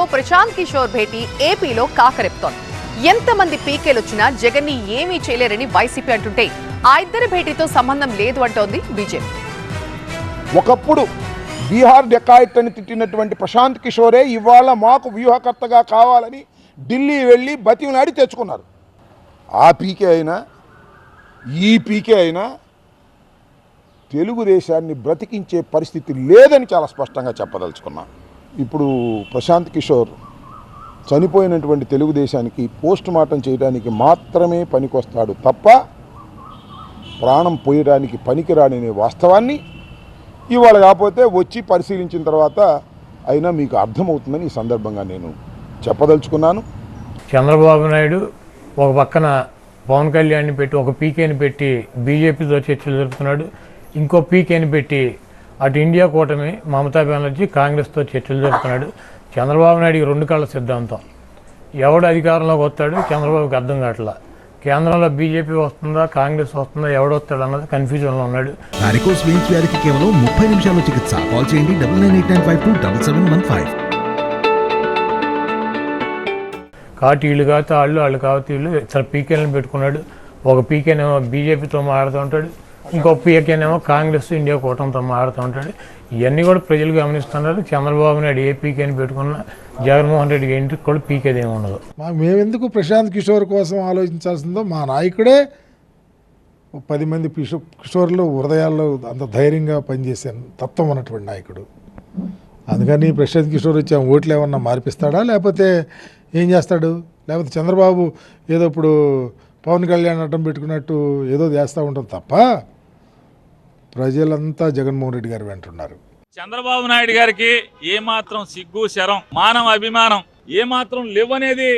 తో ప్రశాంత్ కిషోర్ భేటీ ఏపీలో కాకరెప్తోంది. ఎంతమంది పీకేలొచ్చినా జగన్ని ఏమీ చేయలేరని వైసీపీ అంటుంటే ఆ ఇద్దరి భేటీతో సంబంధం లేదు అంటోంది బీజేపీ. ఒకప్పుడు బీహార్ డెకాయిట్ అని తిట్టినటువంటి ప్రశాంత్ కిషోరే ఇవాళ మాకు వ్యూహకర్తగా కావాలని ఢిల్లీ వెళ్ళి బతిమలాడి తెచ్చుకున్నారు. ఆ పీకే అయినా ఈ పీకే అయినా తెలుగుదేశాన్ని బ్రతికించే పరిస్థితి లేదని చాలా స్పష్టంగా చెప్పదలుచుకున్నాను ఇప్పుడు ప్రశాంత్ కిషోర్ చనిపోయినటువంటి తెలుగుదేశానికి పోస్ట్ మార్టం చేయడానికి మాత్రమే పనికొస్తాడు తప్ప ప్రాణం పోయడానికి పనికిరాడనే వాస్తవాన్ని ఇవాళ కాకపోతే వచ్చి పరిశీలించిన తర్వాత అయినా మీకు అర్థమవుతుందని ఈ సందర్భంగా నేను చెప్పదలుచుకున్నాను. చంద్రబాబు నాయుడు ఒక పక్కన పవన్ కళ్యాణ్ని పెట్టి ఒక పీకేని పెట్టి బీజేపీతో చర్చలు జరుపుతున్నాడు. ఇంకో పీకేని పెట్టి అటు ఇండియా కూటమి మమతా బెనర్జీ కాంగ్రెస్తో చర్చలు జరుపుతున్నాడు చంద్రబాబు నాయుడికి రెండు కళ్ళ సిద్ధాంతం. ఎవడు అధికారంలోకి వస్తాడు? చంద్రబాబుకి అర్థం కావట్లా. కేంద్రంలో బీజేపీ వస్తుందా? కాంగ్రెస్ వస్తుందా? ఎవడొస్తాడు అన్నది కన్ఫ్యూజన్లో ఉన్నాడు. వారికోస్ వెయిన్స్ వ్యాధికి కేవలం ముప్పై నిమిషాల్లో చికిత్స. కాల్ చేయండి double nine eight nine five two double seven one five. కాబట్టి వీళ్ళు కాకపోతే వాళ్ళు వాళ్ళు కాకపోతే వీళ్ళు ఇతర పీకేలను పెట్టుకున్నాడు. ఒక పీకేనేమో బీజేపీతో మాట్లాడుతూ ఉంటాడు. ఇంకో పీకేనేమో కాంగ్రెస్ ఇండియా కూటమితో మారుతూ ఉంటాడు. ఇవన్నీ కూడా ప్రజలు గమనిస్తున్నారు. చంద్రబాబు నాయుడు ఏ పీకేని పెట్టుకున్న జగన్మోహన్ రెడ్డి ఇంటికి కూడా పీకేది ఏమి ఉండదు మేమెందుకు ప్రశాంత్ కిషోర్ కోసం ఆలోచించాల్సిందో మా నాయకుడే పది మంది కిషోర్లు హృదయాల్లో అంత ధైర్యంగా పనిచేసే తత్వం ఉన్నటువంటి నాయకుడు. అందుకని ప్రశాంత్ కిషోర్ వచ్చి ఓట్లు ఏమన్నా మార్పిస్తాడా? లేకపోతే ఏం చేస్తాడు? లేకపోతే చంద్రబాబు ఏదో ఇప్పుడు పవన్ కళ్యాణ్ అడ్డం పెట్టుకున్నట్టు ఏదో చేస్తూ ఉంటుంది తప్ప ప్రజలంతా జగన్మోహన్ రెడ్డి గారు వెంటున్నారు చంద్రబాబు నాయుడు గారికి ఏమాత్రం సిగ్గు శరం మానవ అభిమానం ఏమాత్రం లేవనేది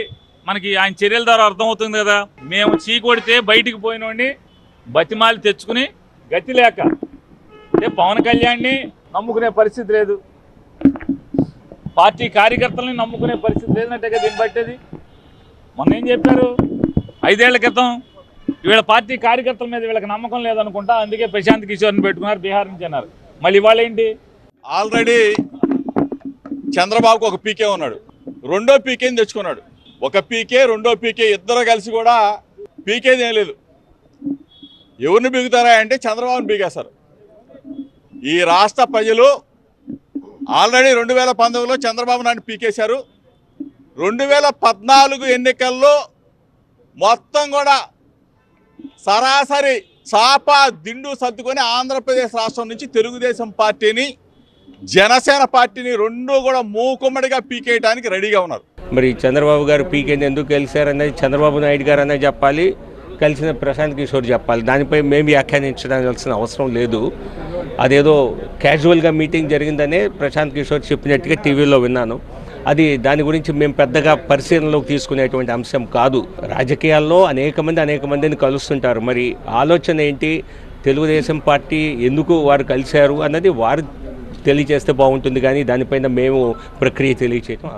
మనకి ఆయన చర్యల ద్వారా అర్థమవుతుంది కదా. మేము చీకొడితే బయటికి పోయినోడిని బతిమాలి తెచ్చుకుని గతి లేక అంటే పవన్ కళ్యాణ్ని నమ్ముకునే పరిస్థితి లేదు. పార్టీ కార్యకర్తల్ని నమ్ముకునే పరిస్థితి లేదంటే కదా దీన్ని బట్టేది మొన్న ఏం చెప్పారు? ఐదేళ్ళ క్రితం వీళ్ళ పార్టీ కార్యకర్తల మీద వీళ్ళకి నమ్మకం లేదనుకుంటా అందుకే ప్రశాంత్ కిషోర్ని పెట్టుకున్నారు బీహార్ నుంచి అన్నారు. మళ్ళీ ఇవాళ ఏంటి? ఆల్రెడీ చంద్రబాబుకు ఒక పీకే ఉన్నాడు. రెండో పీకేని తెచ్చుకున్నాడు. ఒక పీకే రెండో పీకే ఇద్దరు కలిసి కూడా పీకేది ఏం లేదు. ఎవరిని పీకుతారా అంటే చంద్రబాబుని పీకేస్తారు ఈ రాష్ట్ర ప్రజలు ఆల్రెడీ రెండు వేల పంతొమ్మిదిలో చంద్రబాబు నాయుడు పీకేశారు. రెండు వేల పద్నాలుగు ఎన్నికల్లో మొత్తం కూడా సరాసరి చాప దిండు సర్దుకొని ఆంధ్రప్రదేశ్ రాష్ట్రం నుంచి తెలుగుదేశం పార్టీని జనసేన పార్టీని రెండు కూడా మూకుమ్మడిగా పీకేయడానికి రెడీగా ఉన్నారు. మరి చంద్రబాబు గారు పీకేంది ఎందుకు కలిశారనేది చంద్రబాబు నాయుడు గారు అనేది చెప్పాలి కలిసిన ప్రశాంత్ కిషోర్ చెప్పాలి. దానిపై మేము వ్యాఖ్యానించడాల్సిన అవసరం లేదు. అదేదో క్యాజువల్గా మీటింగ్ జరిగిందనే ప్రశాంత్ కిషోర్ చెప్పినట్టుగా టీవీలో విన్నాను. అది దాని గురించి మేము పెద్దగా పరిశీలనలోకి తీసుకునేటువంటి అంశం కాదు. రాజకీయాల్లో అనేక మంది అనేక మందిని కలుస్తుంటారు. మరి ఆలోచన ఏంటి? తెలుగుదేశం పార్టీ ఎందుకు వారు కలిశారు అన్నది వారు తెలియజేస్తే బాగుంటుంది కానీ దానిపైన మేము ప్రక్రియ తెలియచేయటం